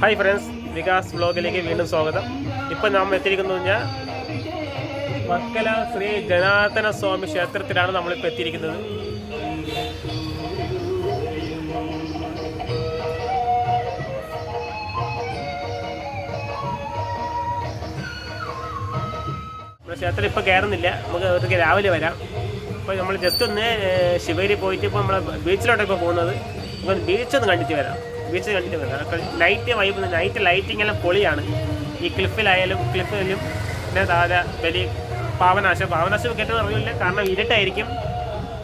Hi friends Vikas ബ്ലോഗിലേക്ക് വീണ്ടും സ്വാഗതം. ഇപ്പം നാം എത്തിയിരിക്കുന്നത് ഞാൻ മക്കല ശ്രീ ജനാർദ്ദന സ്വാമി ക്ഷേത്രത്തിലാണ് നമ്മളിപ്പോൾ എത്തിയിരിക്കുന്നത്. ക്ഷേത്രം ഇപ്പോൾ കയറുന്നില്ല. നമുക്ക് അവർക്ക് രാവിലെ വരാം. അപ്പോൾ നമ്മൾ ജസ്റ്റ് ഒന്ന് ശിവഗിരി പോയിട്ട് ഇപ്പോൾ നമ്മൾ ബീച്ചിലോട്ടൊക്കെ പോകുന്നത്. ഇപ്പോൾ ബീച്ചൊന്ന് കണ്ടിട്ട് വരാം. ബീച്ച് കണ്ടിട്ട് അതൊക്കെ നൈറ്റ് വൈബ് നൈറ്റ് ലൈറ്റിംഗ് എല്ലാം പൊളിയാണ്. ഈ ക്ലിഫിലായാലും ക്ലിഫിലും പിന്നെ താഴെ വലിയ പാവനാശം. പാവനാശം കേട്ടെന്ന് അറിയില്ല. കാരണം ഇരുട്ടായിരിക്കും.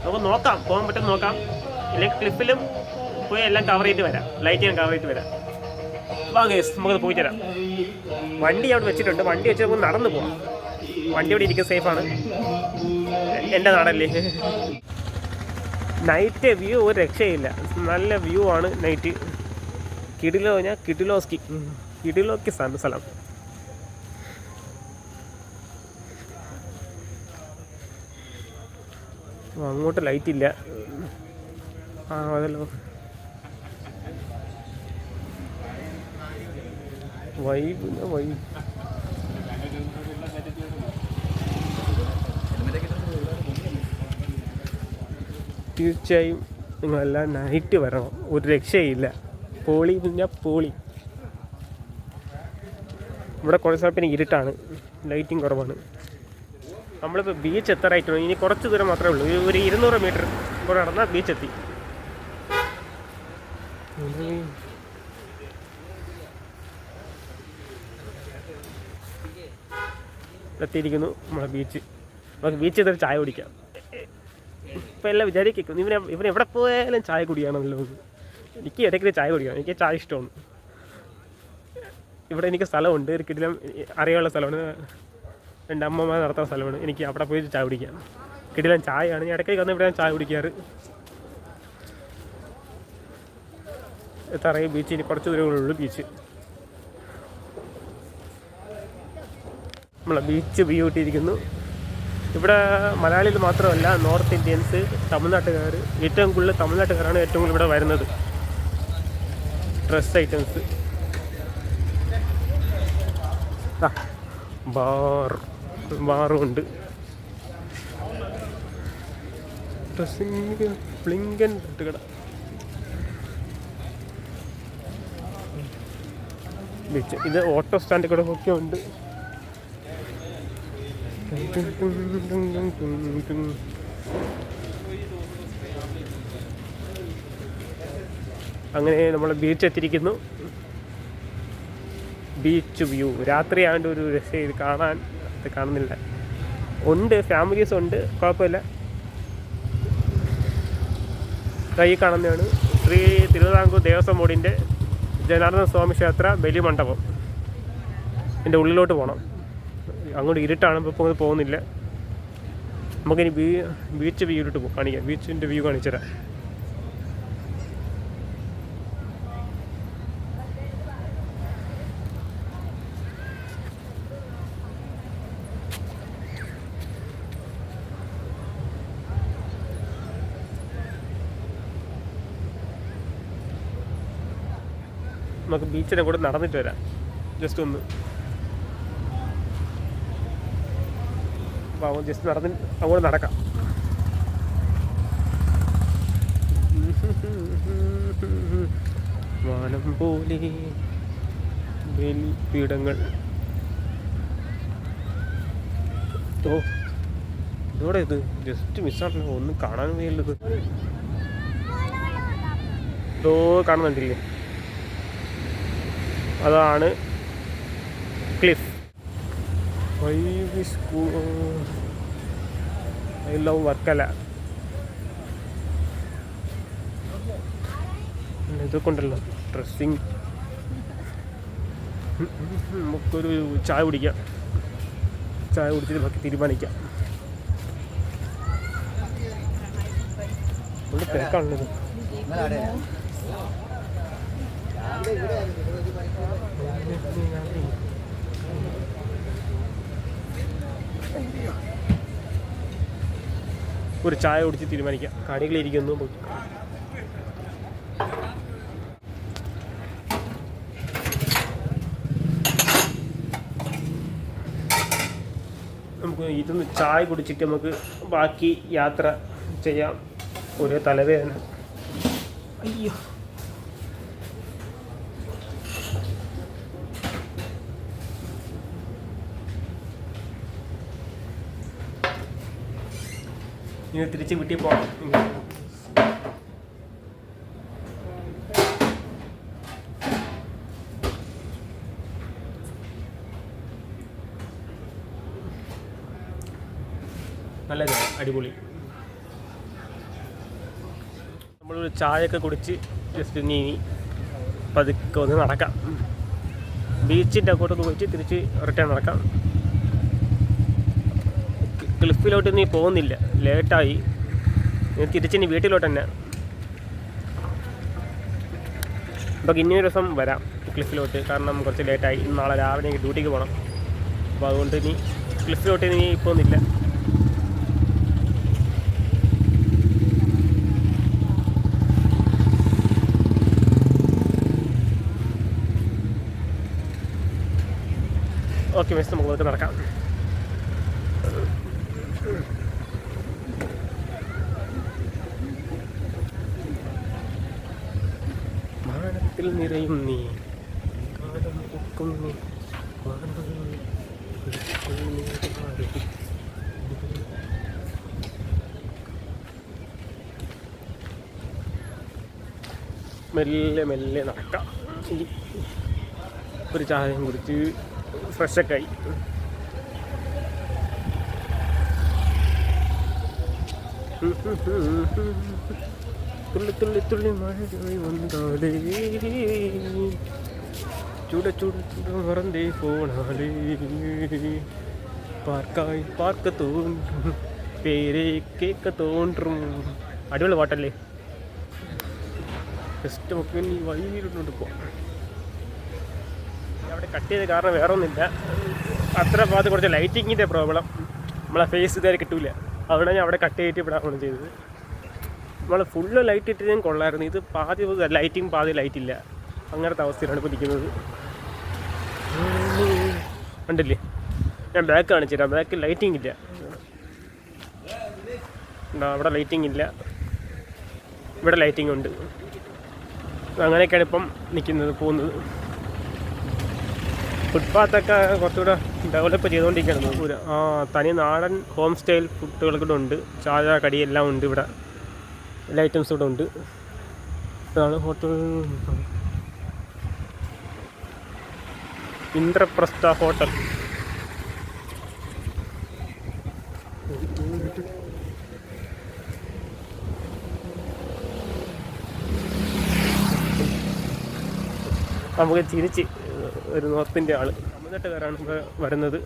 നമുക്ക് നോക്കാം. പോകാൻ പറ്റും നോക്കാം. ഇല്ലെങ്കിൽ ക്ലിഫിലും പോയി എല്ലാം കവർ ചെയ്തിട്ട് വരാം. ലൈറ്റ് ഞാൻ കവർ ചെയ്തിട്ട് വരാം. വാ ഗേസ് നമുക്കത് പോയി തരാം. വണ്ടി അവിടെ വെച്ചിട്ടുണ്ട്. വണ്ടി വെച്ച് നമുക്ക് നടന്നു പോവാം. വണ്ടി ഇവിടെ ഇരിക്കും സേഫാണ് എന്റെ നാടല്ലേ നൈറ്റ് വ്യൂ ഒരു രക്ഷയില്ല. നല്ല വ്യൂ ആണ് നൈറ്റ് കിടിലോ ഞാൻ കിടിലോസ്കി കിടിലോക്കി സ്ഥലം. സ്ഥലം അങ്ങോട്ട് ലൈറ്റ് ഇല്ല. ആ അതല്ലോ. Vibe vibe. തീർച്ചയായും നിങ്ങളെല്ലാം നൈറ്റ് വരണം. ഒരു രക്ഷയില്ല. പോളി പിന്നെ പോളി. ഇവിടെ കുറേ സമയം പിന്നെ ഇരുട്ടാണ്. ലൈറ്റിംഗ് കുറവാണ്. നമ്മളിപ്പോൾ ബീച്ച് എത്താറായിട്ടുണ്ട് ഇനി കുറച്ച് ദൂരം മാത്രമേ ഉള്ളൂ. ഒരു- ഇരുന്നൂറ് മീറ്റർ കൂടെ നടന്നാൽ ബീച്ച് എത്തി. എത്തിയിരിക്കുന്നു നമ്മളെ ബീച്ച് നമുക്ക് ബീച്ച് ഇതൊരു ചായ കുടിക്കാം. ഇപ്പം എല്ലാം വിചാരിക്കും. ഇവനെ ഇവൻ എവിടെ പോയാലും ചായ കുടിയാണല്ലോ. എനിക്ക് ഇടയ്ക്ക് ചായ കുടിക്കണം. എനിക്ക് ചായ ഇഷ്ടമാണ്. ഇവിടെ എനിക്ക് സ്ഥലമുണ്ട്. ഒരു അറിയാനുള്ള സ്ഥലമാണ്. എന്റെ അമ്മമാർ നടത്തുന്ന സ്ഥലമാണ്. എനിക്ക് അവിടെ പോയി ചായ കുടിക്കാം. കിടിലം ചായയാണ്. ഞാൻ ഇടയ്ക്ക് വന്ന് ഇവിടെ ഞാൻ ചായ കുടിക്കാറ്. തറയും ബീച്ച് ഇനി കുറച്ച് ദൂരങ്ങളുള്ളൂ ബീച്ച് നമ്മളെ ബീച്ച് വ്യൂ ഇട്ടിരിക്കുന്നു. ഇവിടെ മലയാളികൾ മാത്രമല്ല നോർത്ത് ഇന്ത്യൻസ് തമിഴ്നാട്ടുകാർ ഏറ്റവും കൂടുതൽ തമിഴ്നാട്ടുകാരാണ് ഏറ്റവും കൂടുതൽ ഇവിടെ വരുന്നത്. ഡ്രസ് ഐറ്റംസ് ബാർ ബാറും ഉണ്ട് ഇത് ഓട്ടോ സ്റ്റാൻഡ് കൂടെ ഒക്കെ ഉണ്ട്. അങ്ങനെ നമ്മൾ ബീച്ച് എത്തിയിരിക്കുന്നു. ബീച്ച് വ്യൂ രാത്രി ആയതുകൊണ്ട് ഒരു രസം ഇത് കാണാൻ അത് കാണുന്നില്ല. ഉണ്ട് ഫാമിലീസ് ഉണ്ട് കുഴപ്പമില്ല. കൈ കാണുന്നതാണ് ശ്രീ തിരുവിതാംകൂർ ദേവസ്വം ബോർഡിന്റെ ജനാർദ്ദന സ്വാമി ക്ഷേത്ര ബലിമണ്ഡപം എന്റെ ഉള്ളിലോട്ട് പോകണം അങ്ങോട്ട് ഇരുട്ടാണ് ഇപ്പോൾ പോകുന്നില്ല. നമുക്കിനി ബീ ബീച്ച് വ്യൂയിലോട്ട് കാണിക്കാം. ബീച്ചിന്റെ വ്യൂ കാണിച്ചു തരാം നമുക്ക് ബീച്ചിന്റെ കൂടെ നടന്നിട്ട് വരാം. ജസ്റ്റ് ഒന്ന്. അപ്പോൾ ജസ്റ്റ് നടന്ന് അങ്ങോട്ട് നടക്കാം. വാനം പോലെ ബലിപീഠങ്ങൾ ഓ ഇതോടെ ഇത്? ജസ്റ്റ് മിസ്സാണല്ലോ ഒന്നും കാണാൻ വയ്യുള്ളത് ഇതോ കാണുന്നുണ്ടില്ലേ? അതാണ് cliff. School I love Varkala. ഇതൊക്കെ ഉണ്ടല്ലോ ഡ്രസ്സിങ് നമുക്കൊരു ചായ കുടിക്കാം. ചായ കുടിച്ചിട്ട് ബാക്കി തീരുമാനിക്കാം. തിരക്കാണല്ലോ ഒരു ചായ കുടിച്ച് തീരുമാനിക്കാം. കണികളിരിക്കുന്നു നമുക്ക് ഇതൊന്ന് ചായ കുടിച്ചിട്ട് നമുക്ക് ബാക്കി യാത്ര ചെയ്യാം. ഒരു തലവേദന. അയ്യോ. ഇനി തിരിച്ച് വീട്ടിൽ പോകണം നല്ല ചായ അടിപൊളി. നമ്മളൊരു ചായയൊക്കെ കുടിച്ച് ജസ്റ്റ് ഇനി പതുക്കെ ഒന്ന് നടക്കാം. ബീച്ചിന്റെ അങ്ങോട്ടൊന്ന് പോയിട്ട് തിരിച്ച് റിട്ടേൺ നടക്കാം. ക്ലിഫിലോട്ട് നീ പോകുന്നില്ല. ലേറ്റായി. നീ തിരിച്ചിനി വീട്ടിലോട്ട് തന്നെ. അപ്പോൾ ഇനി ഒരു ദിവസം വരാം ക്ലിഫിലോട്ട് കാരണം കുറച്ച് ലേറ്റായി. നാളെ രാവിലെ എനിക്ക് ഡ്യൂട്ടിക്ക് പോകണം അപ്പോൾ അതുകൊണ്ട് ഇനി ക്ലിഫിലോട്ട് ഇനി പോകുന്നില്ല. ഓക്കെ മിസ് നമുക്ക് നടക്കാം. മാനത്തിൽ നിറയും നീ. മെല്ലെ മെല്ലെ നടക്കാം. ഒരു ചായയും കുടിച്ച് ഫ്രഷൊക്കെ ആയി. തുള്ളി തുള്ളി തുള്ളി മഴ വന്നാലേ. ചൂട ചൂട ചൂട മറന്നേ പോണാലേ. പാർക്കായി പാർക്ക തോന്നും പേരെ കേക്ക തോന്നും. അടിപൊളി പാട്ടല്ലേ? ജസ്റ്റ് നമുക്ക് ഇനി വൈകിട്ടുണ്ട് പോവാം. അവിടെ കട്ട് ചെയ്ത കാരണം വേറെ ഒന്നുമില്ല അത്ര ഭാഗത്ത് കുറച്ച് ലൈറ്റിങ്ങിന്റെ പ്രോബ്ലം നമ്മളെ ഫേസ് ഇതുവരെ കിട്ടൂല. അതുകൊണ്ട് ഞാൻ അവിടെ കട്ട് ചെയ്തിട്ട് ഇവിടെ ആണ് ചെയ്തത്. നമ്മൾ ഫുള്ള് ലൈറ്റ് ഇട്ട് ഞാൻ കൊള്ളായിരുന്നു. ഇത് പാതി ലൈറ്റിങ് പാതി ലൈറ്റ് ഇല്ല. അങ്ങനത്തെ അവസ്ഥയിലാണ് ഇപ്പോൾ നിൽക്കുന്നത് കണ്ടില്ലേ? ഞാൻ ബാക്ക് കാണിച്ചു ബാക്ക് ലൈറ്റിംഗ് ഇല്ല. അവിടെ ലൈറ്റിംഗ് ഇല്ല. ഇവിടെ ലൈറ്റിംഗ് ഉണ്ട്. അങ്ങനെയൊക്കെയാണ് ഇപ്പം നിൽക്കുന്നത് പോകുന്നത്. ഫുട്പാത്തൊക്കെ കുറച്ചുകൂടെ ഡെവലപ്പ് ചെയ്തുകൊണ്ടിരിക്കുകയാണ്. ആ തനി നാടൻ ഹോം സ്റ്റൈൽ ഫുഡുകൾ കൂടെ ഉണ്ട്. ചായ കടി എല്ലാം ഉണ്ട് ഇവിടെ. എല്ലാ ഐറ്റംസും ഇവിടെ ഉണ്ട്. ഇതാണ് ഹോട്ടൽ ഇന്ദ്രപ്രസ്ഥ ഹോട്ടൽ നമുക്ക് ചിരിച്ച് ഒരു നോർത്ത് ഇന്ത്യ ആൾ. തമിഴ്നാട്ടുകാരാണ് ഇവിടെ വരുന്നത്.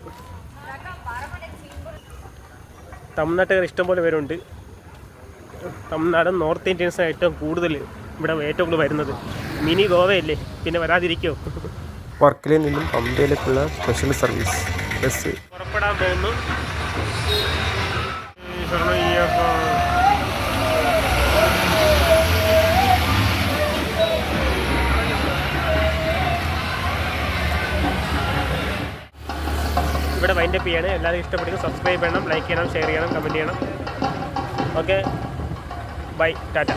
തമിഴ്നാട്ടുകാർ ഇഷ്ടംപോലെ പേരുണ്ട്. തമിഴ്നാടൻ നോർത്ത് ഇന്ത്യൻസ് ഏറ്റവും കൂടുതൽ ഇവിടെ ഏറ്റവും കൂടുതൽ വരുന്നത്. മിനി ഗോവയല്ലേ? പിന്നെ വരാതിരിക്കോ? വർക്കിലെ നിന്നും പമ്പയിലേക്കുള്ള സ്പെഷ്യൽ സർവീസ് ബസ് പുറപ്പെടാൻ പോകുന്നു. ഇവിടെ വൈൻഡപ്പ് ചെയ്യാണ്. എല്ലാവരും ഇഷ്ടപ്പെടുന്നു സബ്സ്ക്രൈബ് ചെയ്യണം ലൈക്ക് ചെയ്യണം ഷെയർ ചെയ്യണം കമന്റ് ചെയ്യണം. Okay bye Tata